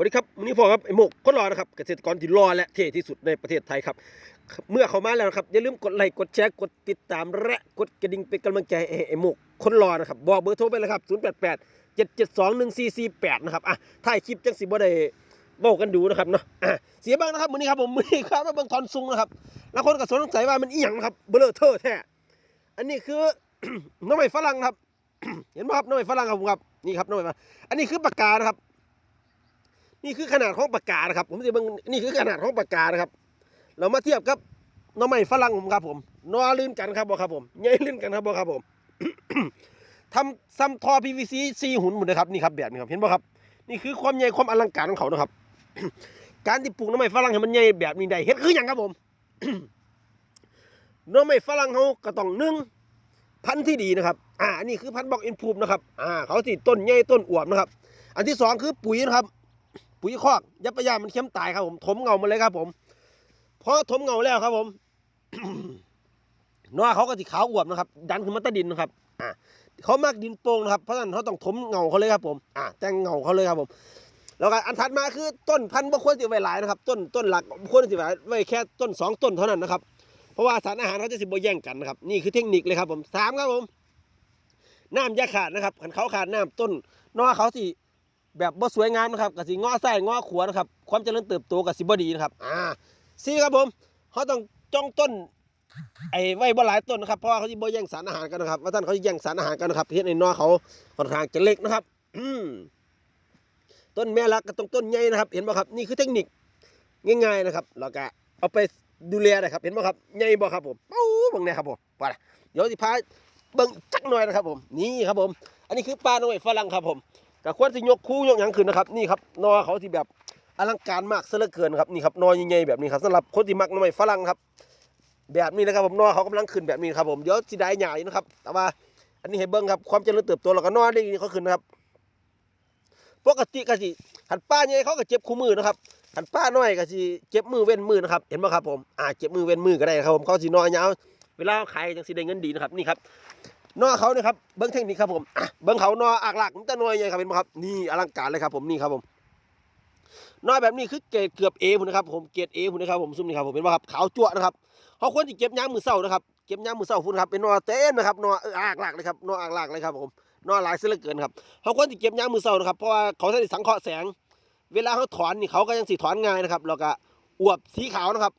วัสดีครับวันนี้พ่อครับไอโมกคนรอนะครับเกษตรกรที่รอและเท่ที่สุดในประเทศไทยครับ เมื่อเขามาแล้วนะครับอย่าลืมกดไลค์กดแชร์กดติดตามและกดกระดิ่งเป็นกำลังใจให้ไอโมกคนรอนะครับบอกเบอร์โทรไปเลยครับ 088 772 1448 นะครับอะถ่ายคลิปจังสิบ่ได้เว้กันดูนะครับเนาะอะเสียบ้างนะครับมือนี้ครับผมมือนี้ครับมาเบิ่งทอนซุงนะครับแล้วคนก็สงสัยว่ามันอีหยังนะครับเบลอเทอร์แท้อันนี้คือน้องใหม่ฝรั่งครับ เห็นไหมครับน้องใหม่ฝรั่งครับผมครับนี่ครับน้องใหม่ฝรั่งอันนี้คือปากกานะครับ นี่คือขนาดของปากกานะครับ ผมจะเบิ่งนี่คือขนาดของปากกานะครับ เรามาเทียบกับน้องใหม่ฝรั่งผมครับผมนอลื่นกันครับบ่ครับผมใหญ่ลื่นกันครับบ่ครับผมทำซ้ำทอ PVC ซีหุ่นหมดนะครับนี่ครับแบบนี้ครับเห็นบ่ครับ นี่คือความใหญ่ความอลังการของเขานะครับ การที่ปลูกน้องใหม่ฝรั่งให้มันใหญ่แบบนี้ได้เฮ็ดคืออย่างครับผมน้องใหม่ฝรั่งเขาก็ต้องนึ่งพันธุ์ที่ดีนะครับ อ่าอันนี้คือพันธุ์บอกอินพูมนะครับ อ่า เขาสิต้นใหญ่ต้นอวบนะครับ อันที่สองคือปุ๋ยนะครับ ปุ๋ยคอกยับปะยามันเข้มตายครับผมถมเงามาเลยครับ ผมพอถมเงาแล้วครับ ผมนอเขาก็สิขาวอวบนะครับ ดันขึ้นมาใต้ดินนะครับอ่าเขามักดินโป่งนะครับเพราะฉะนั้นเขาต้องถมเงาเขาเลยครับผมอ่าแต่งเงาเขาเลยครับผม แล้วก็อันถัดมาคือต้นพันธุ์บ่ควรสิไว้หลายนะครับ ต้นต้นหลักบ่ควรสิไว้ไว้แค่ต้นสองต้นเท่านั้นนะครับเพราะว่าสารอาหารเขาจะสิบ่แย่งกันนะครับ นี่คือเทคนิคเลยครับผมสามครับผมน้ำยาขาดนะครับขันเขาขาดน้ำต้นนอเขาสิ แบบบ่สวยงามนะครับกับสิงอไส้งอขวนะครับ ความเจริญเติบโตกับสิบ่ดีนะครับอ่าสี่ครับผมเขาต้องจ้องต้นไอ้ไว้บ่หลายต้นนะครับเพราะว่าเขาสิบ่แย่งสารอาหารกันนะครับว่าท่านเขาสิแย่งสารอาหารกันนะครับเฮ็ดให้นอเขาค่อนข้างจะเล็กนะครับอืมต้นแม่รักกับต้นต้นใหญ่นะครับ เห็นบ่ครับนี่คือเทคนิคง่าย ๆนะครับแล้วก็เอาไปดูแลนะครับเห็นบ่ครับใหญ่บ่ครับผมปู๊เบิ่งเนี่ยครับผมว่าล่ะเดี๋ยวสิพาเบิ่งจักหน่อยนะครับผมนี่ครับผม อันนี้คือปลาหน่อยฝรั่งครับผม ก็ควรสิยกคู่ยกหยังขึ้นนะครับนี่ครับนอเขาที่แบบอลังการมากซะเหลือเกินครับนี่ครับนอใหญ่ๆแบบนี้ครับสำหรับคนที่มักหน้อยฝรั่งครับ แบบนี้นะครับผมนอเขากำลังขึ้นแบบนี้ครับผมเดี๋ยวสิได้ใหญ่นะครับ แต่ว่าอันนี้ให้เบิ่งครับความเจริญเติบโตแล้วก็นอได้เขาขึ้นนะครับปกติก็สิหันป้าใหญ่เขาก็เจ็บคู่มือนะครับหันป้าน้อยก็สิเจ็บมือเว้นมือนะครับเห็นไหมครับผมอ่าเจ็บมือเว้นมือก็ได้ครับผมเขาสินอยาวเวลาขาขายจังสิได้เงินดีนะครับนี่ครับ นอเขาเนี่ยครับเบิ้งเทคนิคครับผมเบิ้งเขานออากหลักมันจะนอยใหญ่ครับเห็นไหมครับนี่อลังการเลยครับผมนี่ครับผมนอแบบนี้คือเกรดเกือบเอพุ่นะครับผมเกรดเอพุ่นะครับผมซุ่มนี่ครับผมเห็นไหมครับขาวจั่วนะครับเขาควรจะเก็บย้ำมือเศร้านะครับเก็บย้ำมือเศร้าพุ่นครับเป็นนอเต้นนะครับนออออากหลักเลยครับนออากหลักเลยครับผมนอหลายเสียเหลือเกินครับเขาควรจะเก็บย้ำมือเศร้านะครับเพราะว่าเขาใช้สังเคราะห์แสง เวลาเขาถอนนี่เขาก็ยังสีถอนง่ายนะครับแล้วก็อวบสีขาวนะครับ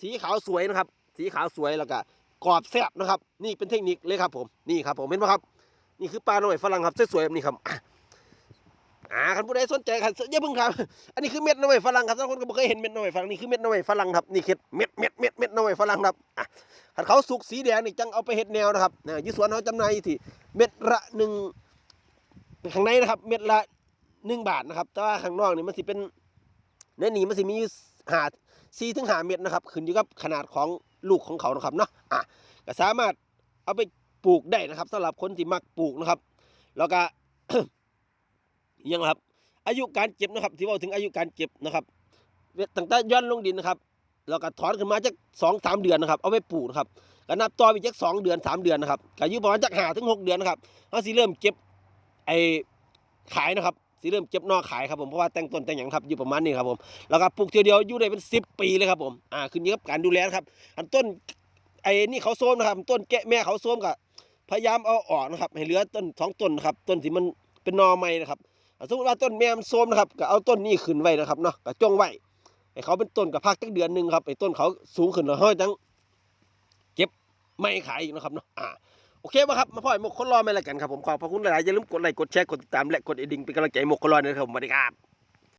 สีขาวสวยนะครับ สีขาวสวยแล้วก็ กรอบแซ่บนะครับ นี่เป็นเทคนิคเลยครับผมนี่ครับผมเห็นไหมครับนี่คือปลาหน่อยฝรั่งครับสวยๆแบบนี้ครับอ่าคันผู้ใดสนใจครับอย่าเพิ่งครับอันนี้คือเม็ดหน่อยฝรั่งครับท่านคนก็บ่เคยเห็นเม็ดหน่อยฝรั่งนี่คือเม็ดหน่อยฝรั่งครับนี่คือเม็ดเม็ดเม็ดเม็ดหน่อยฝรั่งครับอะคันเขาสุกสีแดงนี่จังเอาไปเฮ็ดแนวนะครับนะอยี่สวนเขาจำหน่ายที่เม็ดละหนึ่งข้างในนะครับ เม็ดละหนึ่งบาทนะครับ แต่ว่าข้างนอกนี่มันสิเป็นในนี่มันสิมีหาสี่ถึงหาเม็ดนะครับขึ้นอยู่กับขนาดของ ลูกของเขานะครับเนาะอะก็สามารถเอาไปปลูกได้นะครับสำหรับคนที่มักปลูกนะครับ แล้วก็ยังครับ อายุการเก็บนะครับ ที่ว่าถึงอายุการเก็บนะครับตั้งแต่ย้อนลงดินนะครับแล้วก็ถอนขึ้นมาจากสองสามเดือนนะครับ เอาไปปลูกนะครับก็นับต่อไปจากสองเดือนสามเดือนนะครับก็อายุประมาณจากห้าถึงหกเดือนนะครับเขาสิเริ่มเก็บไอ้ขายนะครับ สิเริ่มเก็บนอกขายครับผมเพราะว่าแต่งต้นแต่งหยังครับอยู่ประมาณนี้ครับผมแล้วก็ปลูกเทียวเดียวอยู่ได้เป็นสิบปีเลยครับผมอ่าขึ้นอยู่กับการดูแลครับ อันต้นไอ้นี่เขาโซมนะครับ ต้นแกะแม่เขาโซมกับพยายามเอาออกนะครับให้เหลือต้นสองต้นนะครับต้นที่มันเป็นนอใหม่นะครับสมมติว่าต้นแม่มันโซมนะครับก็เอาต้นนี้ขึ้นไว้นะครับเนาะก็จ้องไว้ให้เขาเป็นต้นกับพักจักเดือนหนึ่งครับไอ้ต้นเขาสูงขึ้นแล้วเขาจังเก็บไม่ขายอีกนะครับเนาะอ่า โอเคป่ะครับ มาพ่อยหมกคนรอไม่ละกันครับผมขอบพระคุณหลายๆอย่าลืมกดไลค์กดแชร์กดติดตามและกดเอดิ้งเป็นกำลังใจหมกคนรอนะครับสวัสดีครับ